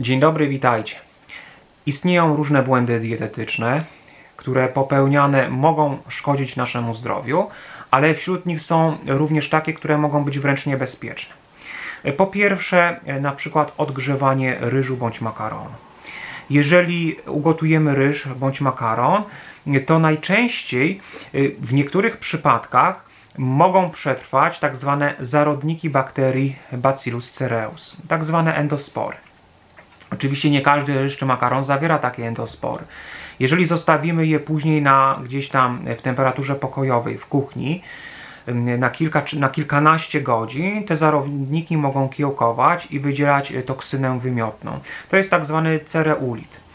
Dzień dobry, witajcie. Istnieją różne błędy dietetyczne, które popełniane mogą szkodzić naszemu zdrowiu, ale wśród nich są również takie, które mogą być wręcz niebezpieczne. Po pierwsze, na przykład odgrzewanie ryżu bądź makaronu. Jeżeli ugotujemy ryż bądź makaron, to najczęściej y, w niektórych przypadkach mogą przetrwać tak zwane zarodniki bakterii Bacillus cereus, tak zwane endospory. Oczywiście nie każdy czy makaron zawiera takie endospory. Jeżeli zostawimy je później na gdzieś tam w temperaturze pokojowej w kuchni na kilka na kilkanaście godzin, te zarodniki mogą kiełkować i wydzielać toksynę wymiotną. To jest tak zwany cereulit.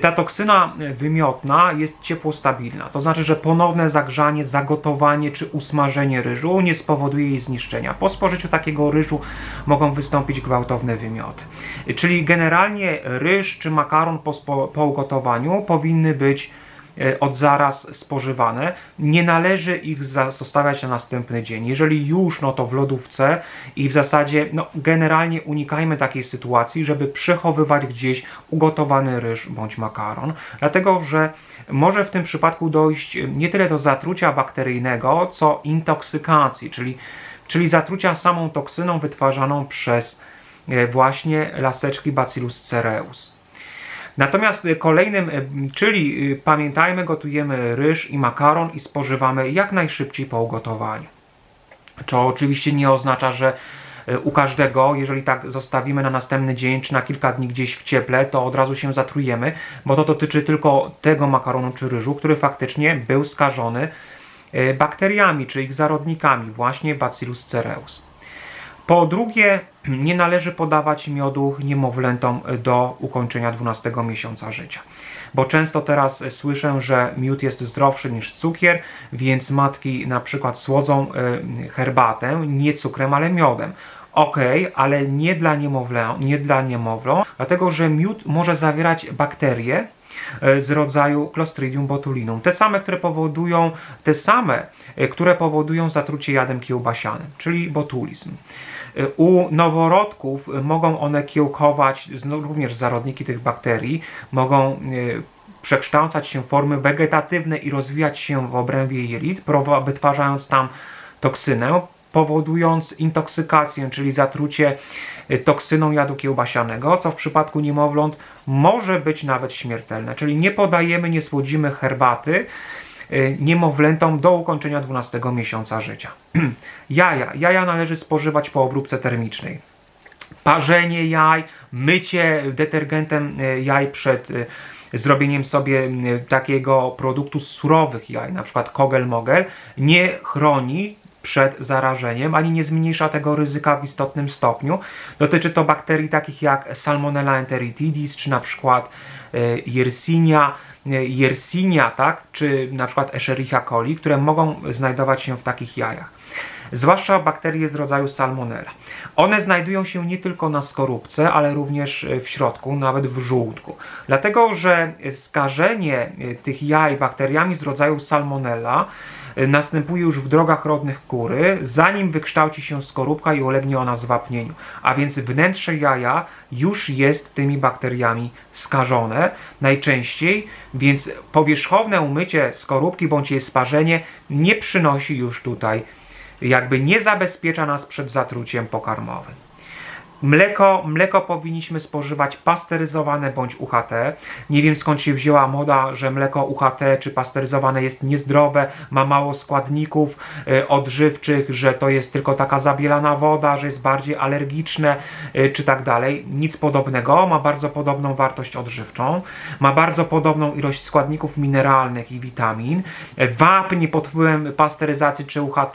Ta toksyna wymiotna jest ciepłostabilna, to znaczy, że ponowne zagrzanie, zagotowanie czy usmażenie ryżu nie spowoduje jej zniszczenia. Po spożyciu takiego ryżu mogą wystąpić gwałtowne wymioty. Czyli generalnie ryż czy makaron po, po ugotowaniu powinny być od zaraz spożywane. Nie należy ich zostawiać na następny dzień. Jeżeli już, no to w lodówce i w zasadzie, no generalnie unikajmy takiej sytuacji, żeby przechowywać gdzieś ugotowany ryż bądź makaron, dlatego że może w tym przypadku dojść e, nie tyle do zatrucia bakteryjnego, co intoksykacji, czyli, czyli zatrucia samą toksyną wytwarzaną przez e, właśnie laseczki Bacillus cereus. Natomiast y, kolejnym, y, czyli y, pamiętajmy, gotujemy ryż i makaron i spożywamy jak najszybciej po ugotowaniu. To oczywiście nie oznacza, że u każdego, jeżeli tak zostawimy na następny dzień czy na kilka dni gdzieś w cieple, to od razu się zatrujemy, bo to dotyczy tylko tego makaronu czy ryżu, który faktycznie był skażony bakteriami czy ich zarodnikami, właśnie Bacillus cereus. Po drugie, nie należy podawać miodu niemowlętom do ukończenia 12 miesiąca życia. Bo często teraz słyszę, że miód jest zdrowszy niż cukier, więc matki na przykład słodzą y, herbatę nie cukrem, ale miodem. Ok, ale nie dla, niemowlę, nie dla niemowlą, dlatego że miód może zawierać bakterie, z rodzaju Clostridium botulinum. Te same, które powodują, te same, e, które powodują zatrucie jadem kiełbasianym, czyli botulizm. E, U noworodków e, mogą one kiełkować, zno- również zarodniki tych bakterii, mogą e, przekształcać się w formy wegetatywne i rozwijać się w obrębie jelit, wytwarzając tam toksynę, powodując intoksykację, czyli zatrucie y, toksyną jadu kiełbasianego, co w przypadku niemowląt może być nawet śmiertelne. Czyli nie podajemy, nie słodzimy herbaty y, niemowlętom do ukończenia 12 miesiąca życia. Jaja. Jaja należy spożywać po obróbce termicznej parzenie jaj, mycie detergentem e, jaj przed zrobieniem sobie takiego produktu z surowych jaj, na przykład kogel-mogel, nie chroni przed zarażeniem, ani nie zmniejsza tego ryzyka w istotnym stopniu. Dotyczy to bakterii takich jak Salmonella enteritidis, czy na przykład e, Yersinia, e, Yersinia, tak, czy na przykład Escherichia coli, które mogą znajdować się w takich jajach zwłaszcza bakterie z rodzaju Salmonella. One znajdują się nie tylko na skorupce, ale również e, w środku, nawet w żółtku. Dlatego, że skażenie tych jaj bakteriami z rodzaju Salmonella następuje już w drogach rodnych kury, zanim wykształci się skorupka i ulegnie ona zwapnieniu. A więc wnętrze jaja już jest tymi bakteriami skażone najczęściej, więc powierzchowne umycie skorupki bądź jej sparzenie nie przynosi już tutaj jakby nie zabezpiecza nas przed zatruciem pokarmowym. Mleko, mleko powinniśmy spożywać pasteryzowane bądź UHT. Nie wiem skąd się wzięła moda, że mleko UHT czy pasteryzowane jest niezdrowe, ma mało składników y, odżywczych, że to jest tylko taka zabielana woda, że jest bardziej alergiczne y, czy tak dalej. Nic podobnego, ma bardzo podobną wartość odżywczą, ma bardzo podobną ilość składników mineralnych i witamin. Wapń pod wpływem pasteryzacji czy UHT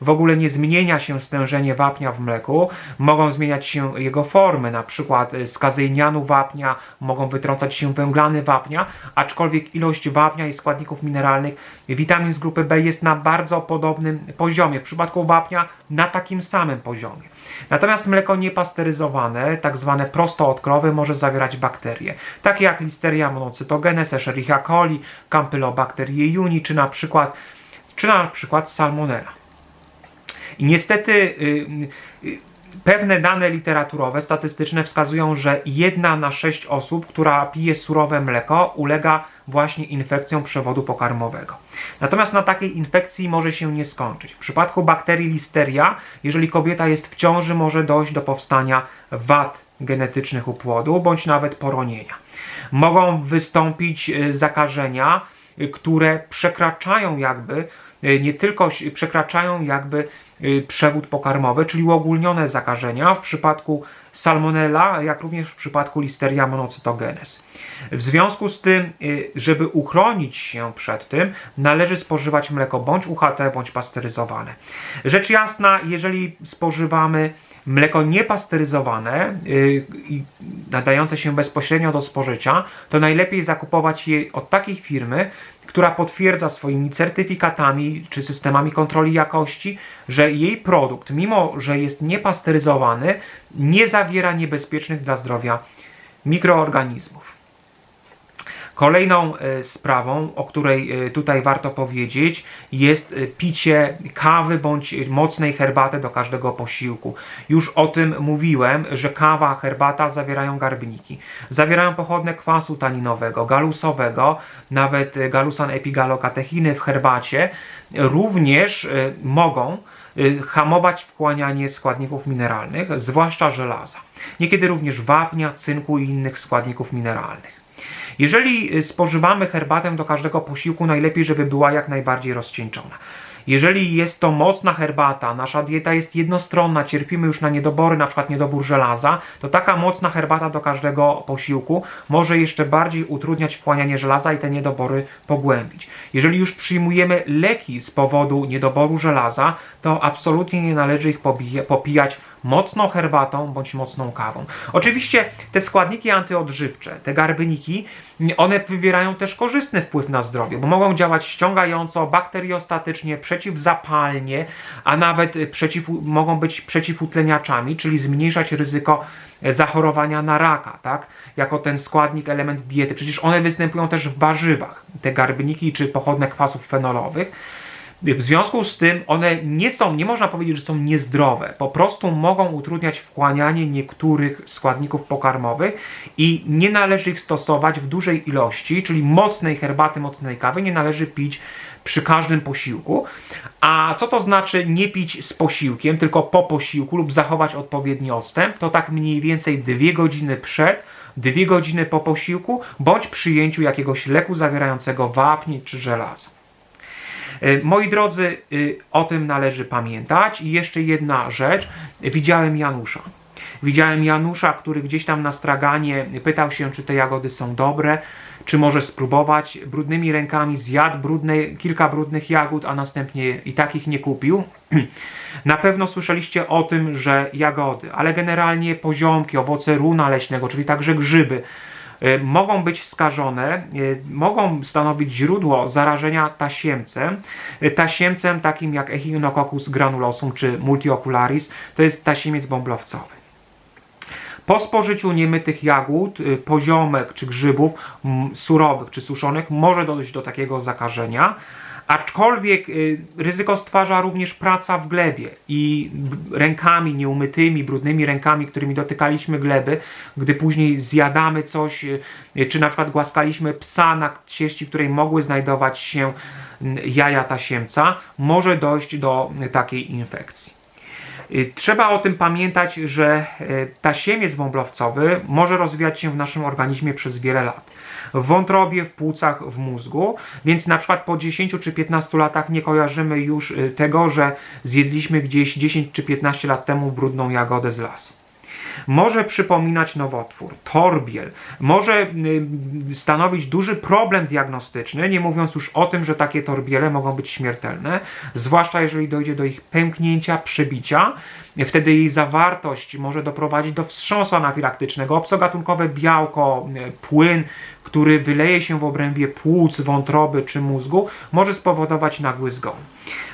w ogóle nie zmienia się stężenie wapnia w mleku, mogą zmieniać się jego formy, na przykład y, z kazeinianu wapnia, mogą wytrącać się węglany wapnia, aczkolwiek ilość wapnia i składników mineralnych, witamin z grupy B jest na bardzo podobnym poziomie. W przypadku wapnia na takim samym poziomie. Natomiast mleko niepasteryzowane, tak zwane prosto od krowy, może zawierać bakterie, takie jak Listeria monocytogenes, Escherichia coli, Campylobacter jejuni, czy na przykład, czy na przykład Salmonella. I niestety y, y, Pewne dane literaturowe, statystyczne wskazują, że jedna na sześć osób, która pije surowe mleko, ulega właśnie infekcjom przewodu pokarmowego. Natomiast na takiej infekcji może się nie skończyć. W przypadku bakterii listeria, jeżeli kobieta jest w ciąży, może dojść do powstania wad genetycznych u płodu bądź nawet poronienia. Mogą wystąpić e, zakażenia, e, które przekraczają jakby e, nie tylko przekraczają jakby przewód pokarmowy, czyli uogólnione zakażenia w przypadku salmonella, jak również w przypadku listeria monocytogenes. W związku z tym, y, żeby uchronić się przed tym, należy spożywać mleko bądź UHT, bądź pasteryzowane. Rzecz jasna, jeżeli spożywamy mleko niepasteryzowane y, i nadające się bezpośrednio do spożycia, to najlepiej zakupować je od takiej firmy, która potwierdza swoimi certyfikatami czy systemami kontroli jakości, że jej produkt, mimo że jest niepasteryzowany, nie zawiera niebezpiecznych dla zdrowia mikroorganizmów. Kolejną e, sprawą, o której e, tutaj warto powiedzieć, jest e, picie kawy bądź mocnej herbaty do każdego posiłku. Już o tym mówiłem, że kawa, herbata zawierają garbniki. Zawierają pochodne kwasu taninowego, galusowego, nawet galusan epigalokatechiny w herbacie. Również mogą hamować wchłanianie składników mineralnych, zwłaszcza żelaza. Niekiedy również wapnia, cynku i innych składników mineralnych. Jeżeli y, spożywamy herbatę do każdego posiłku, najlepiej, żeby była jak najbardziej rozcieńczona. Jeżeli jest to mocna herbata, nasza dieta jest jednostronna, cierpimy już na niedobory, na przykład niedobór żelaza, to taka mocna herbata do każdego posiłku może jeszcze bardziej utrudniać wchłanianie żelaza i te niedobory pogłębić. Jeżeli już przyjmujemy leki z powodu niedoboru żelaza, to absolutnie nie należy ich popijać mocną herbatą bądź mocną kawą. Oczywiście te składniki antyodżywcze, te garbniki, one wywierają też korzystny wpływ na zdrowie, bo mogą działać ściągająco, bakteriostatycznie, przeciwzapalnie, a nawet przeciw, mogą być przeciwutleniaczami, czyli zmniejszać ryzyko zachorowania na raka, tak? Jako ten składnik, element diety. Przecież one występują też w warzywach, te garbniki czy pochodne kwasów fenolowych. W związku z tym one nie są, nie można powiedzieć, że są niezdrowe. Po prostu mogą utrudniać wchłanianie niektórych składników pokarmowych i nie należy ich stosować w dużej ilości, czyli mocnej herbaty, mocnej kawy nie należy pić przy każdym posiłku. A co to znaczy nie pić z posiłkiem, tylko po posiłku lub zachować odpowiedni odstęp? To tak mniej więcej dwie godziny przed, dwie godziny po posiłku, bądź przyjęciu jakiegoś leku zawierającego wapń czy żelazo. E, Moi drodzy, y, o tym należy pamiętać. I jeszcze jedna rzecz. Widziałem Janusza. Widziałem Janusza, który gdzieś tam na straganie pytał się, czy te jagody są dobre, czy może spróbować. Brudnymi rękami zjadł brudne, kilka brudnych jagód, a następnie i takich nie kupił. Na pewno słyszeliście o tym, że jagody, ale generalnie poziomki, owoce runa leśnego, czyli także grzyby, mogą być skażone, y, mogą stanowić źródło zarażenia tasiemcem. Y, Tasiemcem takim jak Echinococcus granulosum czy multiocularis, to jest tasiemiec bąblowcowy. Po spożyciu niemytych jagód, poziomek czy grzybów surowych czy suszonych może dojść do takiego zakażenia. Aczkolwiek y, ryzyko stwarza również praca w glebie i rękami nieumytymi, brudnymi rękami, którymi dotykaliśmy gleby, gdy później zjadamy coś, y, czy na przykład głaskaliśmy psa na cieści, w której mogły znajdować się jaja tasiemca, może dojść do y, takiej infekcji. Trzeba o tym pamiętać, że tasiemiec bąblowcowy może rozwijać się w naszym organizmie przez wiele lat. W wątrobie, w płucach, w mózgu, więc na przykład po 10 czy 15 latach nie kojarzymy już y, tego, że zjedliśmy gdzieś 10 czy 15 lat temu brudną jagodę z lasu. Może przypominać nowotwór, torbiel, może y, stanowić duży problem diagnostyczny, nie mówiąc już o tym, że takie torbiele mogą być śmiertelne, zwłaszcza jeżeli dojdzie do ich pęknięcia, przebicia. Wtedy jej zawartość może doprowadzić do wstrząsu anafilaktycznego, obcogatunkowe białko, y, płyn, który wyleje się w obrębie płuc, wątroby czy mózgu, może spowodować nagły zgon.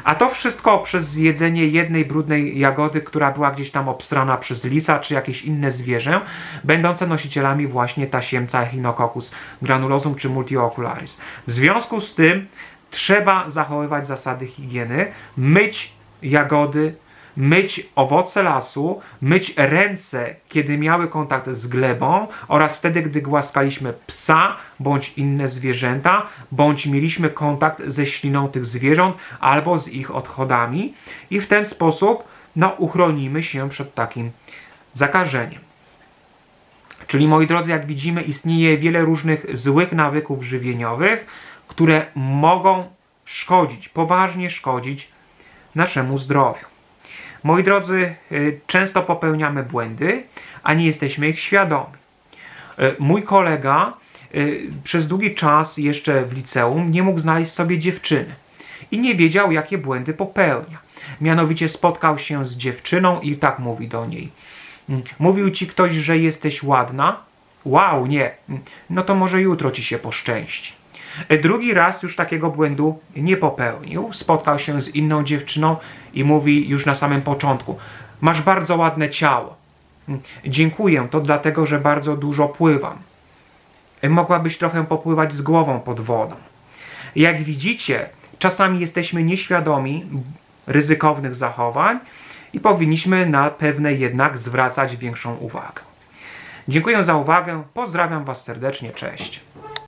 A to wszystko przez zjedzenie jednej brudnej jagody, która była gdzieś tam obsrana przez lisa czy jakieś inne zwierzę, będące nosicielami właśnie tasiemca Echinococcus granulosum czy multiocularis. W związku z tym trzeba zachowywać zasady higieny, myć jagody, myć owoce lasu, myć ręce, kiedy miały kontakt z glebą oraz wtedy, gdy głaskaliśmy psa bądź inne zwierzęta, bądź mieliśmy kontakt ze śliną tych zwierząt albo z ich odchodami i w ten sposób no, uchronimy się przed takim zakażeniem. Czyli moi drodzy, jak widzimy, istnieje wiele różnych złych nawyków żywieniowych, które mogą szkodzić, poważnie szkodzić naszemu zdrowiu. Moi drodzy, y, często popełniamy błędy, a nie jesteśmy ich świadomi. Y, Mój kolega y, przez długi czas jeszcze w liceum nie mógł znaleźć sobie dziewczyny i nie wiedział, jakie błędy popełnia. Mianowicie spotkał się z dziewczyną i tak mówi do niej. Mm, Mówił ci ktoś, że jesteś ładna? Wow, nie. Mm, No to może jutro ci się poszczęści. Drugi raz już takiego błędu nie popełnił. Spotkał się z inną dziewczyną i mówi już na samym początku: Masz bardzo ładne ciało. Dziękuję, to dlatego, że bardzo dużo pływam. Mogłabyś trochę popływać z głową pod wodą. Jak widzicie, czasami jesteśmy nieświadomi ryzykownych zachowań i powinniśmy na pewne jednak zwracać większą uwagę. Dziękuję za uwagę, pozdrawiam Was serdecznie, cześć.